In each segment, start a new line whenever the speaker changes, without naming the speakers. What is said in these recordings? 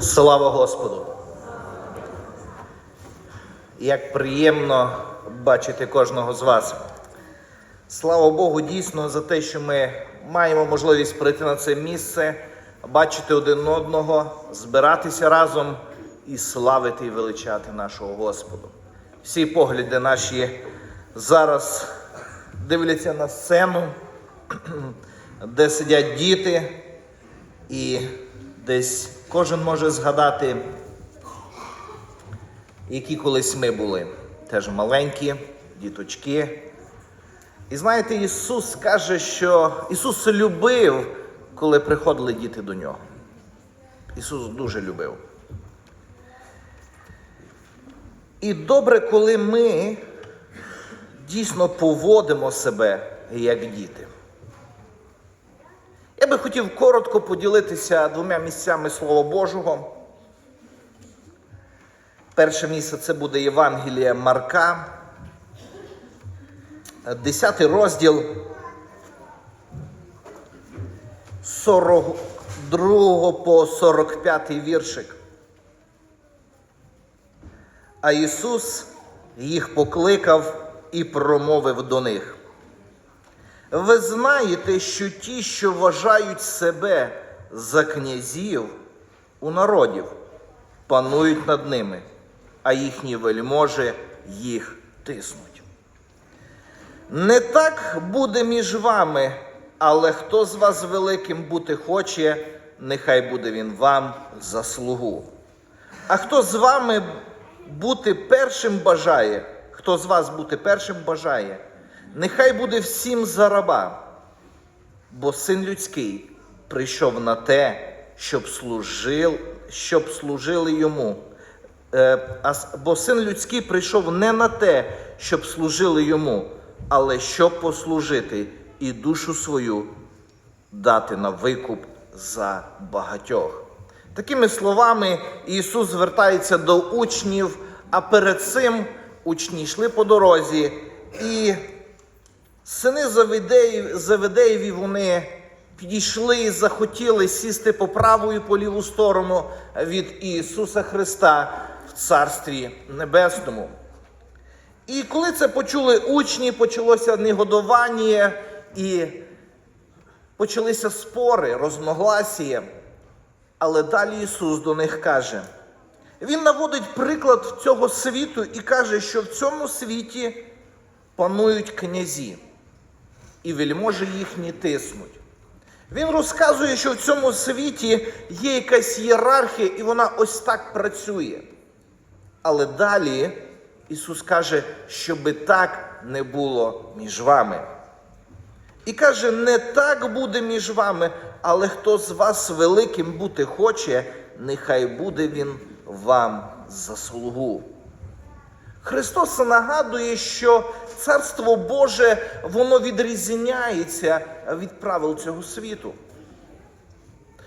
Слава Господу! Як приємно бачити кожного з вас. Слава Богу, дійсно за те, що ми маємо можливість прийти на це місце, бачити один одного, збиратися разом і славити і величати нашого Господу. Всі погляди наші зараз дивляться на сцену, де сидять діти, і десь кожен може згадати, які колись ми були. Теж маленькі, діточки. І знаєте, Ісус каже, що Ісус любив, коли приходили діти до нього. Ісус дуже любив. І добре, коли ми дійсно поводимо себе як діти. Би хотів коротко поділитися двома місцями Слова Божого. Перше місце це буде Євангелія Марка, 10 розділ 42 по 45 віршик. А Ісус їх покликав і промовив до них. Ви знаєте, що ті, що вважають себе за князів у народів, панують над ними, а їхні вельможі їх тиснуть. Не так буде між вами, але хто з вас великим бути хоче, нехай буде він вам за слугу. А хто з вами бути першим бажає, хто з вас бути першим бажає, нехай буде всім за раба, бо син людський прийшов на те, щоб служив, щоб служили йому. Е, бо син людський прийшов не на те, щоб служили йому, але щоб послужити і душу свою дати на викуп за багатьох. Такими словами Ісус звертається до учнів, а перед цим учні йшли по дорозі, і сини Завидеїв, Завидеєві вони підійшли і захотіли сісти по праву і по ліву сторону від Ісуса Христа в Царстві Небесному. І коли це почули учні, почалося негодування і почалися спори, розногласія. Але далі Ісус до них каже: Він наводить приклад цього світу і каже, що в цьому світі панують князі, і вельможі їхні тиснуть. Він розказує, що в цьому світі є якась ієрархія, і вона ось так працює. Але далі Ісус каже, щоби так не було між вами. І каже, не так буде між вами, але хто з вас великим бути хоче, нехай буде він вам за слугу. Христос нагадує, що Царство Боже воно відрізняється від правил цього світу.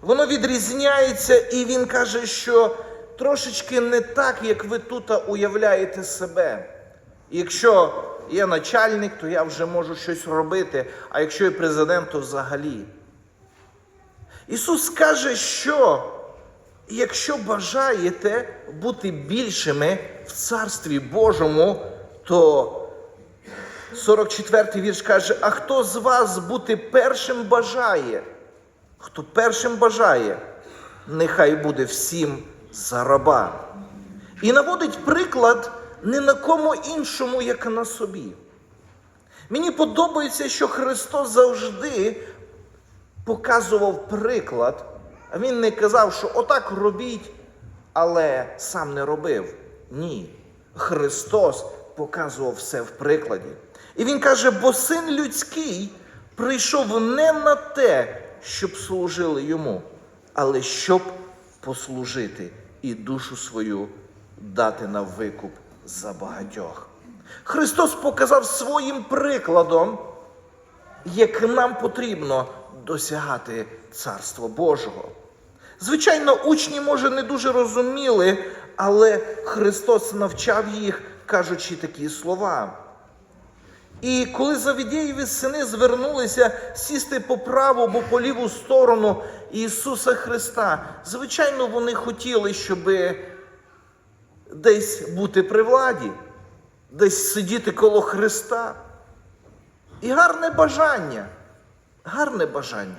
Воно відрізняється, і Він каже, що трошечки не так, як ви тут уявляєте себе. Якщо є начальник, то я вже можу щось робити, а якщо є президент, то взагалі. Ісус каже, що якщо бажаєте бути більшими в Царстві Божому, то 44-й вірш каже: а хто з вас бути першим бажає? Хто першим бажає, нехай буде всім за раба. І наводить приклад не на кому іншому, як на собі. Мені подобається, що Христос завжди показував приклад, Він не казав, що отак робіть, але сам не робив. Ні. Христос показував все в прикладі. І Він каже, бо син людський прийшов не на те, щоб служили йому, але щоб послужити і душу свою дати на викуп за багатьох. Христос показав своїм прикладом, як нам потрібно досягати Царства Божого. Звичайно, учні, може, не дуже розуміли, але Христос навчав їх, кажучи такі слова. І коли Завідєєві сини звернулися сісти по праву або по ліву сторону Ісуса Христа, звичайно, вони хотіли, щоб десь бути при владі, десь сидіти коло Христа. І гарне бажання, гарне бажання.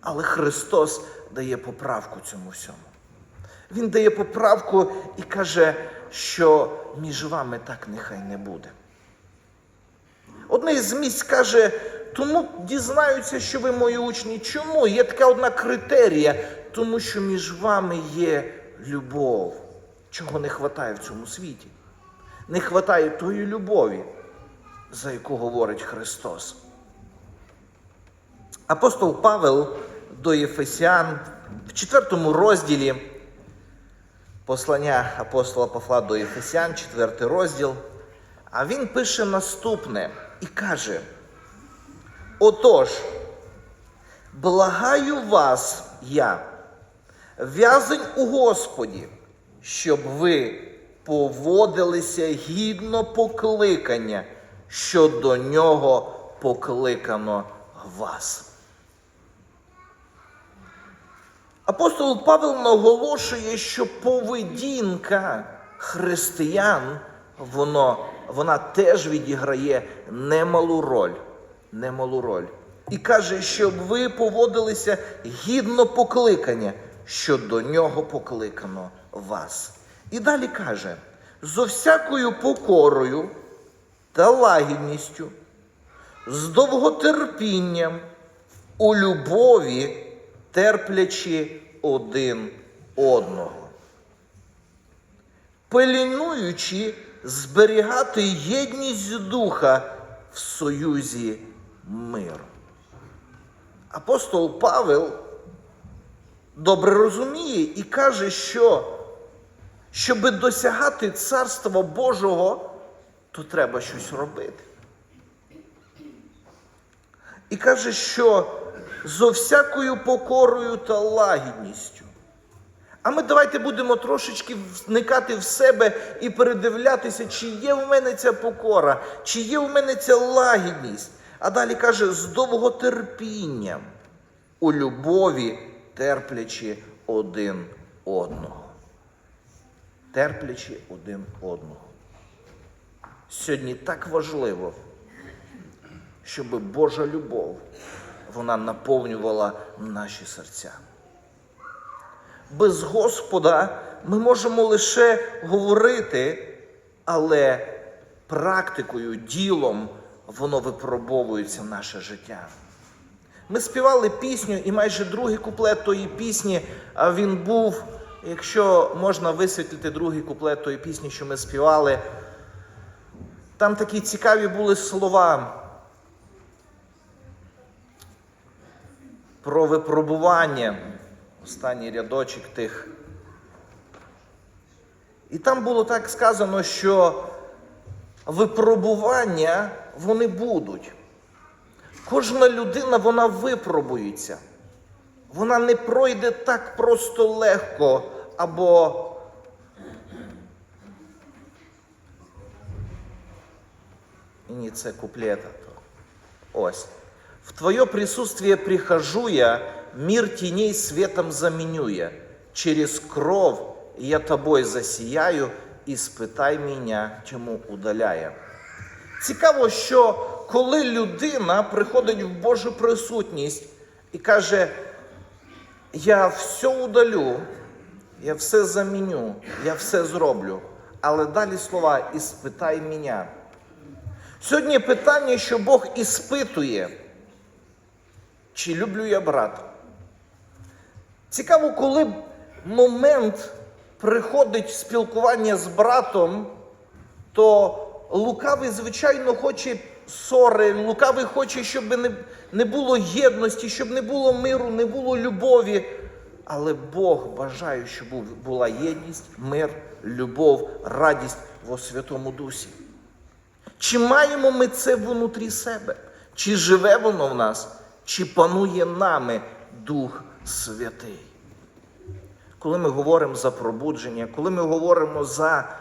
Але Христос дає поправку цьому всьому. Він дає поправку і каже, що між вами так нехай не буде. Одне із місць каже, тому дізнаються, що ви мої учні. Чому? Є така одна критерія, тому що між вами є любов, чого не вистачає в цьому світі. Не вистачає тої любові, за яку говорить Христос. Апостол Павел до Єфесян в четвертому розділі послання апостола Павла до Єфесян, четвертий розділ, а він пише наступне і каже: Отож, благаю вас я, в'язень у Господі, щоб ви поводилися гідно покликання, що до нього покликано вас. Апостол Павел наголошує, що поведінка християн, воно, вона теж відіграє немалу роль. Немалу роль. І каже, щоб ви поводилися гідно покликання, що до нього покликано вас. І далі каже: зо всякою покорою та лагідністю, з довготерпінням, у любові терплячи один одного, пильнуючи зберігати єдність духа в союзі миру. Апостол Павел добре розуміє і каже, що щоб досягати Царства Божого, то треба щось робити. І каже, що зо всякою покорою та лагідністю. А ми давайте будемо трошечки вникати в себе і передивлятися, чи є в мене ця покора, чи є в мене ця лагідність. А далі каже, з довготерпінням, у любові терплячи один одного. Терплячи один одного. Сьогодні так важливо, щоб Божа любов вона наповнювала наші серця. Без Господа ми можемо лише говорити, але практикою, ділом воно випробовується в наше життя. Ми співали пісню, і майже другий куплет тої пісні, а він був, якщо можна висвітлити другий куплет тої пісні, що ми співали, там такі цікаві були слова. Про випробування, останній рядочок тих. І там було так сказано, що випробування вони будуть. Кожна людина вона випробується. Вона не пройде так просто легко або І Ні, це куплета. Ось. В Твое присутствие прихожу я, мир теней светом заменю я. Через кров я тобой засіяю, і спитай мене, чому удаляє. Цікаво, що коли людина приходить в Божу присутність і каже, я все удалю, я все заміню, я все зроблю. Але далі слова і спитай мене. Сьогодні питання, що Бог іспитує. Чи люблю я брата? Цікаво, коли момент приходить спілкування з братом, то лукавий, звичайно, хоче ссори, лукавий хоче, щоб не, не було єдності, щоб не було миру, не було любові. Але Бог бажає, щоб була єдність, мир, любов, радість во Святому Дусі. Чи маємо ми це внутрі себе? Чи живе воно в нас? Чи панує нами Дух Святий? Коли ми говоримо за пробудження, коли ми говоримо за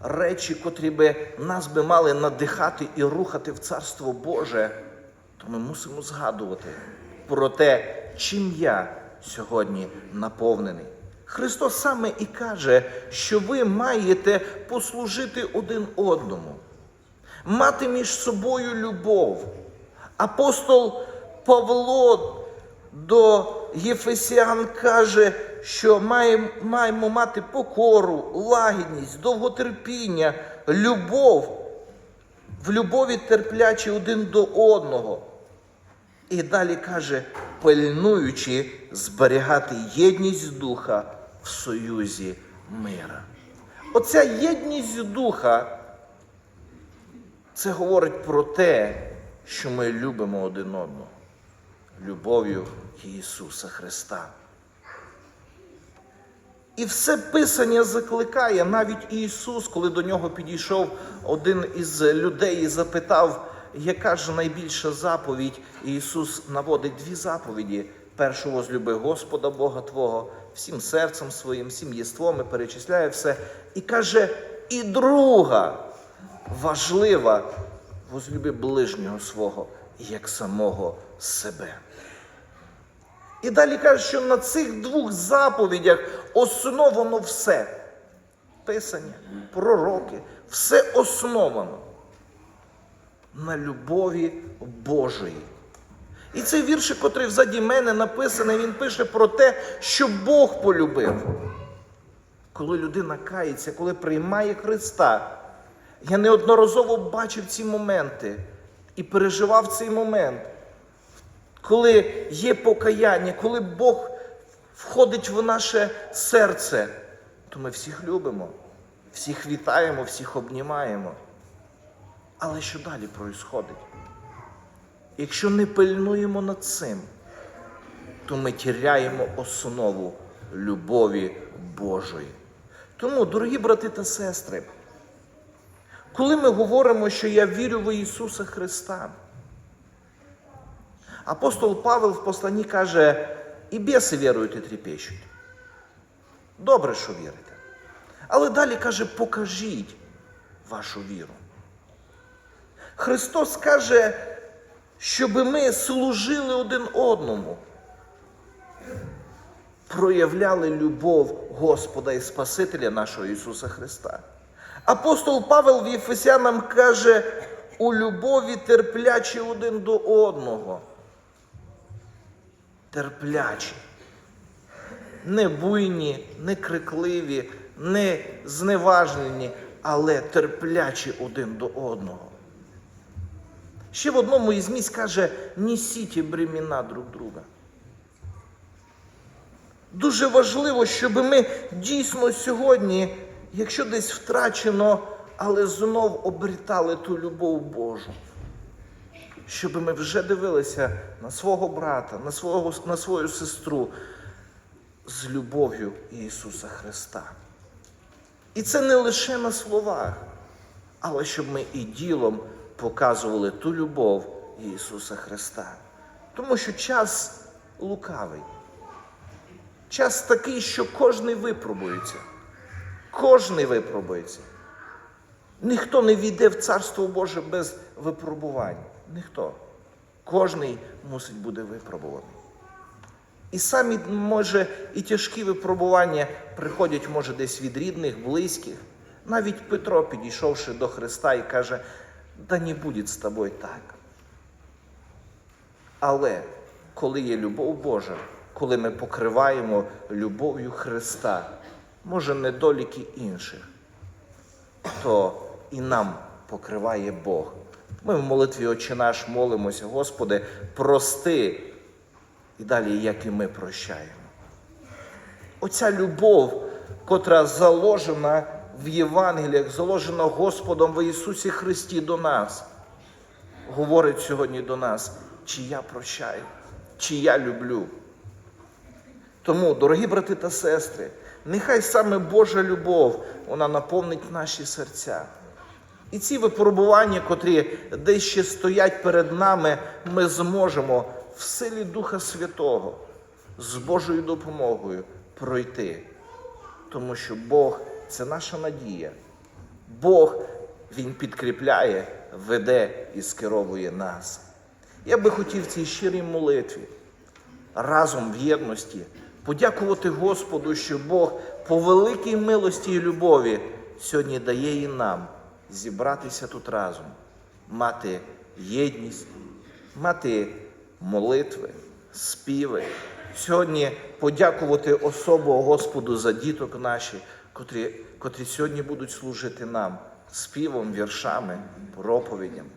речі, котрі би нас би мали надихати і рухати в Царство Боже, то ми мусимо згадувати про те, чим я сьогодні наповнений. Христос саме і каже, що ви маєте послужити один одному, мати між собою любов. Апостол Павло до Єфесян каже, що маємо, маємо мати покору, лагідність, довготерпіння, любов, в любові терплячі один до одного. І далі каже, пильнуючи зберігати єдність духа в союзі мира. Оця єдність духа, це говорить про те, що ми любимо один одного любов'ю Ісуса Христа. І все Писання закликає, навіть Ісус, коли до нього підійшов один із людей і запитав, яка ж найбільша заповідь, Ісус наводить дві заповіді. Першу возлюби Господа Бога Твого всім серцем своїм, всім єством і перечисляє все. І каже, і друга важлива, возлюби ближнього свого, як самого себе. І далі каже, що на цих двох заповідях основано все. Писання, пророки, все основано на любові Божої. І цей віршик, котрий взаді мене написаний, він пише про те, що Бог полюбив. Коли людина кається, коли приймає Христа, я неодноразово бачив ці моменти і переживав цей момент коли є покаяння, коли Бог входить в наше серце, то ми всіх любимо, всіх вітаємо, всіх обнімаємо. Але що далі проїсходить? Якщо не пильнуємо над цим, то ми тіряємо основу любові Божої. Тому, дорогі брати та сестри, коли ми говоримо, що я вірю в Ісуса Христа, Апостол Павел в посланні каже, і біси вірують і трепещуть. Добре, що вірите. Але далі каже, покажіть вашу віру. Христос каже, щоб ми служили один одному, проявляли любов Господа і Спасителя нашого Ісуса Христа. Апостол Павел в Єфесянам каже, у любові терплячі один до одного терплячі, не буйні, не крикливі, не зневажені, але терплячі один до одного. Ще в одному із місць каже, несіть бремена друг друга. Дуже важливо, щоб ми дійсно сьогодні, якщо десь втрачено, але знов обрітали ту любов Божу щоб ми вже дивилися на свого брата, на, свого, на свою сестру з любов'ю Ісуса Христа. І це не лише на словах, але щоб ми і ділом показували ту любов Ісуса Христа. Тому що час лукавий. Час такий, що кожний випробується. Кожний випробується. Ніхто не війде в Царство Боже без випробувань. Ніхто. Кожний мусить бути випробуваний. І самі, може, і тяжкі випробування приходять, може, десь від рідних, близьких. Навіть Петро, підійшовши до Христа і каже, да не буде з тобою так. Але коли є любов Божа, коли ми покриваємо любов'ю Христа, може, недоліки інших, то і нам покриває Бог. Ми в молитві Отче наш молимося, Господи, прости. І далі, як і ми прощаємо. Оця любов, котра заложена в Євангеліях, заложена Господом в Ісусі Христі до нас, говорить сьогодні до нас, чи я прощаю, чи я люблю. Тому, дорогі брати та сестри, нехай саме Божа любов, вона наповнить наші серця. І ці випробування, котрі десь ще стоять перед нами, ми зможемо в силі Духа Святого з Божою допомогою пройти. Тому що Бог це наша надія, Бог Він підкріпляє, веде і скеровує нас. Я би хотів цій щирій молитві разом в єдності подякувати Господу, що Бог по великій милості і любові сьогодні дає і нам зібратися тут разом, мати єдність, мати молитви, співи. Сьогодні подякувати особо Господу за діток наші, котрі, котрі сьогодні будуть служити нам співом, віршами, проповідями.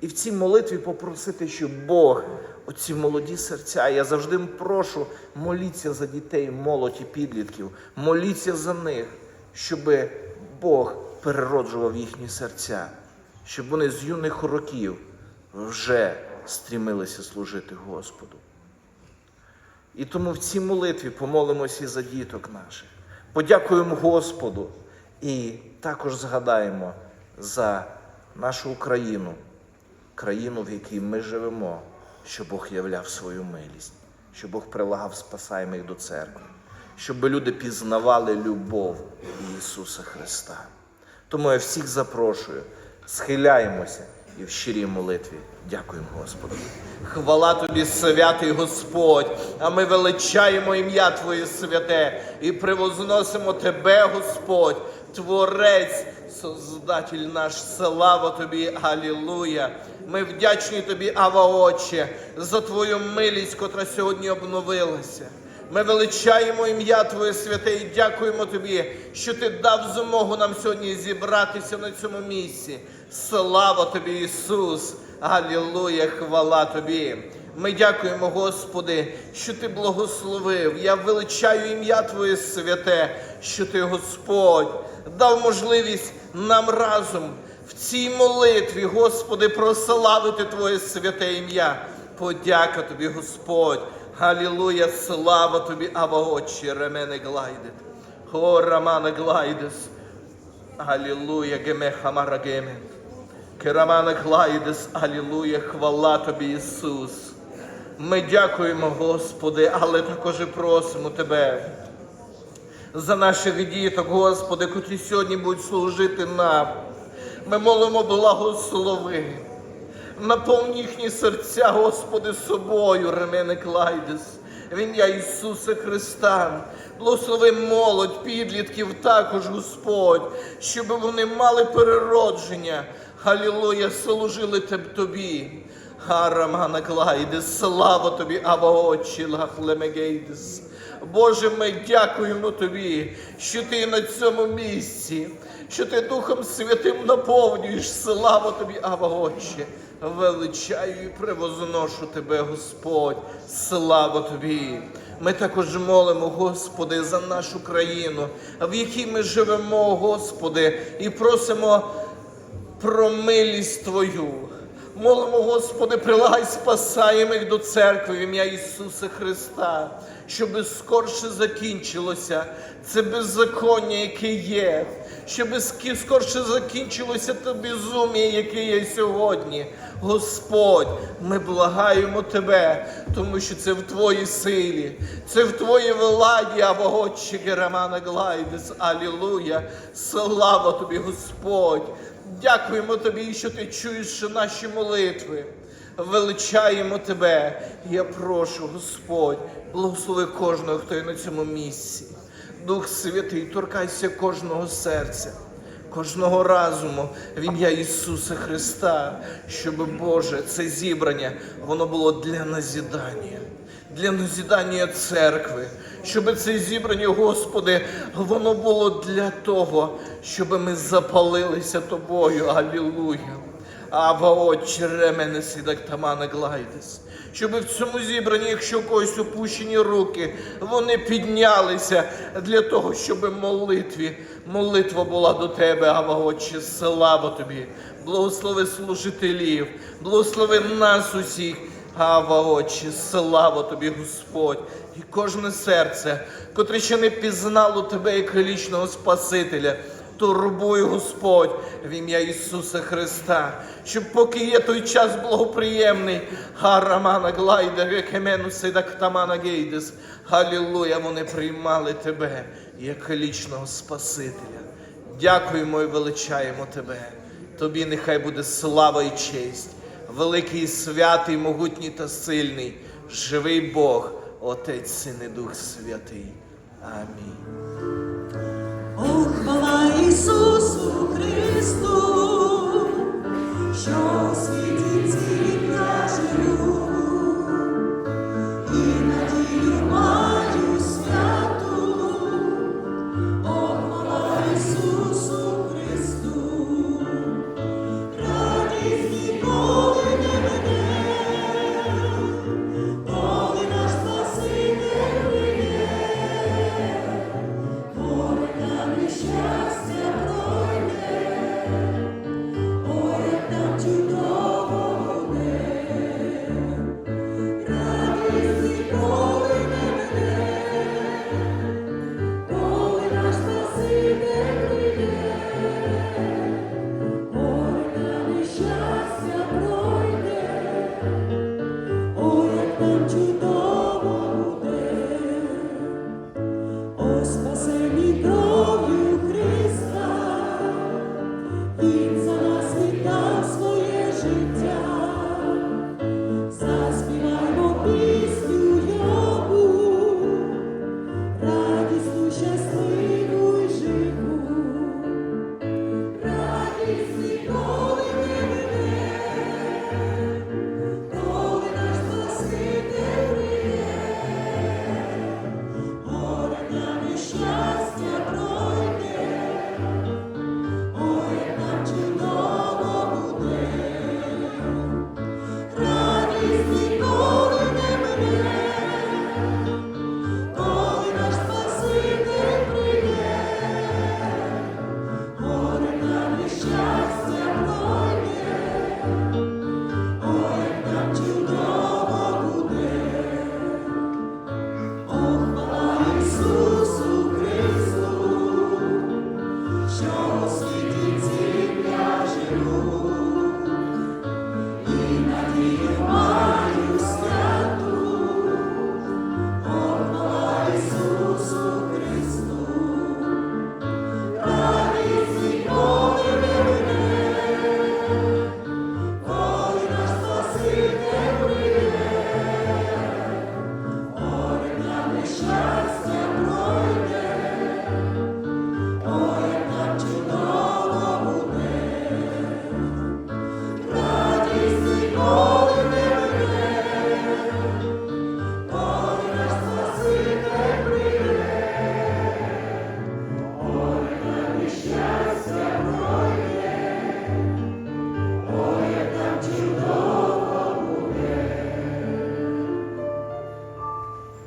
І в цій молитві попросити, щоб Бог, оці молоді серця, я завжди прошу, моліться за дітей, молодь і підлітків, моліться за них, щоб Бог перероджував їхні серця, щоб вони з юних років вже стрімилися служити Господу. І тому в цій молитві помолимося і за діток наших. Подякуємо Господу і також згадаємо за нашу Україну, країну, в якій ми живемо, що Бог являв свою милість, що Бог прилагав спасаємих до церкви, щоб люди пізнавали любов Ісуса Христа. Тому я всіх запрошую, схиляємося і в щирій молитві дякуємо Господу. Хвала тобі, святий Господь, а ми величаємо ім'я Твоє святе і превозносимо Тебе, Господь, Творець, Создатель наш, слава тобі, Алілуя. Ми вдячні тобі, Ава Отче, за Твою милість, котра сьогодні обновилася. Ми величаємо ім'я Твоє святе і дякуємо Тобі, що Ти дав змогу нам сьогодні зібратися на цьому місці. Слава Тобі, Ісус! Алілуя, хвала Тобі! Ми дякуємо, Господи, що Ти благословив. Я величаю ім'я Твоє святе, що Ти, Господь, дав можливість нам разом в цій молитві, Господи, прославити Твоє святе ім'я. Подяка Тобі, Господь. Халілуя, слава тобі, Ава Отче, ремене глайдет. Хо рамана глайдес. Алілуя, геме хамара геме. Керамана глайдес, алілуя, хвала тобі, Ісус. Ми дякуємо, Господи, але також і просимо Тебе за наших діток, Господи, котрі сьогодні будуть служити нам. Ми молимо благослови. Наповни їхні серця, Господи, собою, ремене Клайдес, в ім'я Ісуса Христа. Благослови молодь, підлітків також, Господь, щоб вони мали переродження. Халілуя, служили теб Тобі. Харамана Клайдес, слава Тобі, Ава Отчі, Лахлемегейдес. Боже, ми дякуємо Тобі, що Ти на цьому місці, що Ти Духом Святим наповнюєш. Слава Тобі, Ава Отче. Величаю і превозношу Тебе, Господь, слава Тобі. Ми також молимо, Господи, за нашу країну, в якій ми живемо, Господи, і просимо про милість Твою. Молимо, Господи, прилагай спасаємих до церкви в ім'я Ісуса Христа, щоб скорше закінчилося це беззаконня, яке є, щоб скорше закінчилося те безум'я, яке є сьогодні. Господь, ми благаємо Тебе, тому що це в Твоїй силі, це в Твоїй владі, а Отче Герамана Глайдес, Алілуя, слава Тобі, Господь. Дякуємо Тобі, що Ти чуєш наші молитви. Величаємо Тебе. Я прошу, Господь, благослови кожного, хто є на цьому місці. Дух Святий, торкайся кожного серця, кожного разуму в ім'я Ісуса Христа, щоб Боже, це зібрання, воно було для назідання. Для назідання церкви, щоб це зібрання, Господи, воно було для того, щоб ми запалилися Тобою. Алілуя. Ава Отче, ремене сідак тамана глайдес. Щоб в цьому зібранні, якщо когось опущені руки, вони піднялися для того, щоб молитві, молитва була до Тебе, Ава Отче, слава Тобі, благослови служителів, благослови нас усіх. Ава, Отче, слава тобі, Господь, і кожне серце, котре ще не пізнало тебе як величного Спасителя, турбуй, Господь, в ім'я Ісуса Христа, щоб поки є той час благоприємний, Харамана Глайда, Векемену Седактамана Гейдес, Халілуя, вони приймали тебе як величного Спасителя. дякуємо і величаємо Тебе. Тобі нехай буде слава і честь, великий, святий, могутній та сильний, живий Бог, Отець Син і Дух Святий. Амінь. Ох, хвала Ісусу Христу!